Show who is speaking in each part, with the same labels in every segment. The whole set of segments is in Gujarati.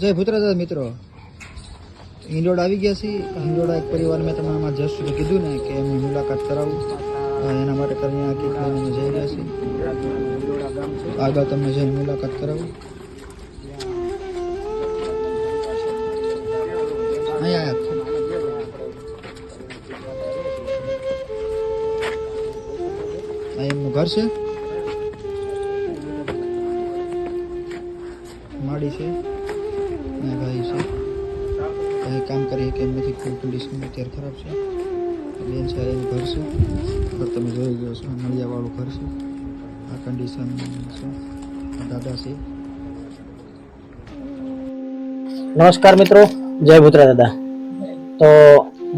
Speaker 1: જય ભૂતરાજા મિત્રો. હિંડોળ આવી ગયા છે હિંડોળા એક પરિવાર મેં તમને આમાં જસ્ટ કીધું ને કે એમની મુલાકાત કરાવું. એના માટે કરીને આ કીટ અમે જઈ રહ્યા છીએ. આગળ તમને જઈને મુલાકાત કરાવું. અહીંયા. આ એમનું ઘર છે. માડી છે. અને ભાઈ છે. કંઈ કામ કરીએ કે એમ નથી ફૂલ કન્ડિશનમાં અત્યારે ખરાબ છે. બેન છે, એનું ઘર છે. તમે જોઈ ગયો છો, નળિયાવાળું ઘર છે. આ કન્ડિશન છે. દાદા છે.
Speaker 2: નમસ્કાર મિત્રો, જય ભૂતરા દાદા. તો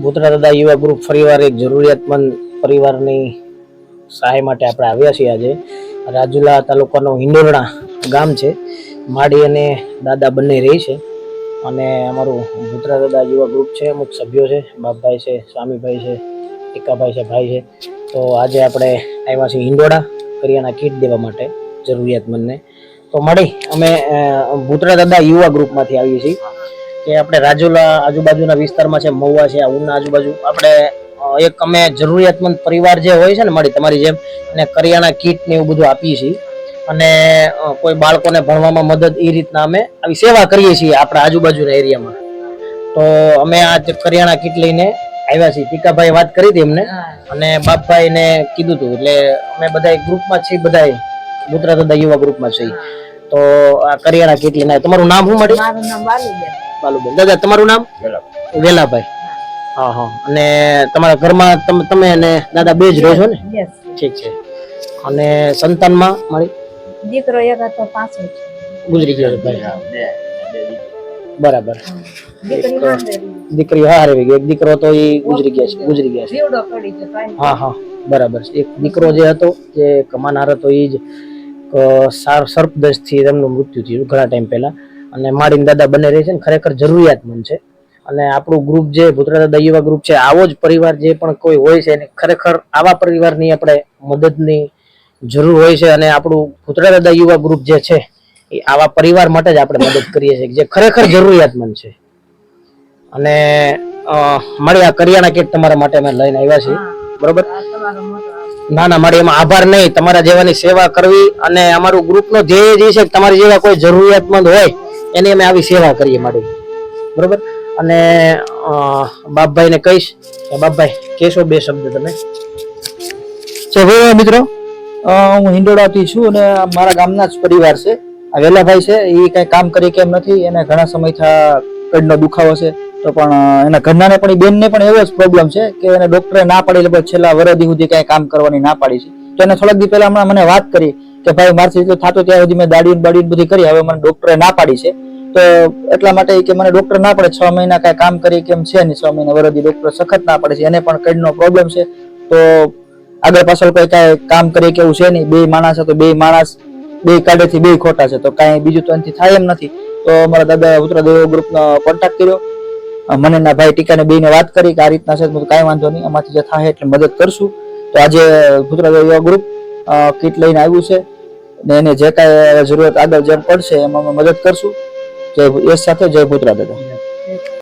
Speaker 2: ભૂતરા દાદા યુવા ગ્રુપ ફરીવાર એક જરૂરિયાતમંદ પરિવારની સહાય માટે આપણે આવ્યા છીએ આજે. રાજુલા તાલુકાનો હિંડોરણા ગામ છે. માડી અને દાદા બંને રહી છે. અને અમારું ભૂતરા દાદા યુવા ગ્રુપ છે, અમુક સભ્યો છે, બાપભાઈ છે, સ્વામીભાઈ છે ટીકાભાઈ છે, ભાઈ છે. તો આજે આપણે આવ્યા છીએ હિંડોળા કરિયાના કીટ દેવા માટે જરૂરિયાતમંદને તો મળી, અમે ભૂતરા દાદા યુવા ગ્રુપમાંથી આવીએ છીએ. કે આપણે રાજુલા આજુબાજુના વિસ્તારમાં છે, મહુવા છે ઉના આજુબાજુ. આપણે એક અમે જરૂરિયાતમંદ પરિવાર જે હોય છે ને, મળી, તમારી જેમ એને કરિયાણા કીટ ને એવું બધું આપીએ છીએ. અને કોઈ બાળકોને ભણવામાં મદદ એ રીતના અમે આવી સેવા કરીએ છીએ આપણા આજુબાજુના એરિયામાં. તો અમે આ જે કરિયાણા કીટ લઈને આવ્યા છીએ. ટીકાભાઈ વાત કરી હતી એમને. અને બાપભાઈને કીધું હતું. એટલે અમે બધા ગ્રુપમાં છીએ બધા ગુજરાત દાદા યુવા ગ્રુપમાં છીએ. તો આ કરિયાણા કીટ લઈને તમારું નામ શું મળી
Speaker 3: મારું નામ બાલુબેન
Speaker 2: બાલુબેન દાદા તમારું નામ? વેલાભાઈ. હા. હા અને તમારા ઘરમાં તમે તમે અને દાદા બે જ રહો છો ને? ઠીક છે. અને સંતાનમાં મારી?
Speaker 3: દીકરો એક હતો પાછો
Speaker 2: ગુજરી ગયો બરાબર.
Speaker 3: દીકરી
Speaker 2: હારે ગઈ. એક દીકરો તો એ ગુજરી ગયા છે ગુજરી ગયા છે. હા હા. બરાબર છે. એક દીકરો જે હતો જે કમાનાર હતો એ જ સર્પદંશથી તેમનું મૃત્યુ થયું ઘણા ટાઈમ પહેલા. અને માડીને દાદા બંને રહે છે ને ખરેખર જરૂરિયાતમંદ છે. અને આપણું ગ્રુપ જે ભૂતરા દાદા યુવા ગ્રુપ છે આવો જ પરિવાર જે પણ કોઈ હોય છે એને ખરેખર આવા પરિવારની આપણે મદદની જરૂર હોય છે અને આપણું ભૂતરા દાદા યુવા ગ્રુપ જે છે એ આવા પરિવાર માટે જ આપણે મદદ કરીએ છીએ જે ખરેખર જરૂરિયાતમંદ છે. અને મારી આ કરિયાણા કીટ તમારા માટે અમે લઈને આવ્યા છીએ. બરોબર. ના ના મારે એમાં આભાર નહીં. તમારા જેવાની સેવા કરવી અને અમારું ગ્રુપનો ધ્યેય જે છે તમારી જેવા કોઈ જરૂરિયાતમંદ હોય એની અમે આવી સેવા કરીએ મારી. બરોબર? અને બાપભાઈને કહીશ. કે બાપભાઈ કહેશો બે શબ્દ તમે.
Speaker 1: મિત્રો. હું હિંડોળાથી છું અને મારા ગામના જ પરિવાર છે. આ વેલાભાઈ છે, એ કઈ કામ કરી કેમ નથી, એને ઘણા સમયથી કડનો દુખાવો છે. તો પણ એના ઘરનાને પણ બેનને પણ એવો જ પ્રોબ્લેમ છે કે એને ડોક્ટરે ના પાડી પણ છેલ્લા વરદી સુધી કઈ કામ કરવાની ના પાડી છે. તો એને થોડાક દી પહેલા હમણાં મને વાત કરી કે ભાઈ, મારથી એટલું થતું ત્યાં સુધી મેં દાડી બાડી બધી કરી, હવે મને ડોક્ટરે ના પાડી છે. તો એટલા માટે કે મને ડોક્ટર ના પડે, છ મહિના કઈ કામ કરી કેમ છે નહીં, છ મહિના વરદી ડોક્ટર સખત ના પડે છે. એને પણ કડનો પ્રોબ્લેમ છે. તો આગળ પાછળ કોઈ કાંઈ કામ કરે કે એવું છે નહીં. બે માણસ તો બે માણસ, બે કાઢેથી બે ખોટા છે. તો કાંઈ બીજું તો એનાથી થાય એમ નથી. તો અમારા દાદા ઉત્તરાદેવ ગ્રુપનો કોન્ટેક્ટ કર્યો. મને ના ભાઈ ટીકાને બેને વાત કરી કે આ રીતના છે તો કાંઈ વાંધો નહીં અમારથી જે થાય એટલે મદદ કરશું. તો આજે ભૂતરાદેવ દેવો ગ્રુપ કીટ લઈને આવ્યું છે ને એને જે કાંઈ જરૂરત આગળ જેમ પડશે એમાં અમે મદદ કરશું. જય એ સાથે જય ભૂતરા દાદા.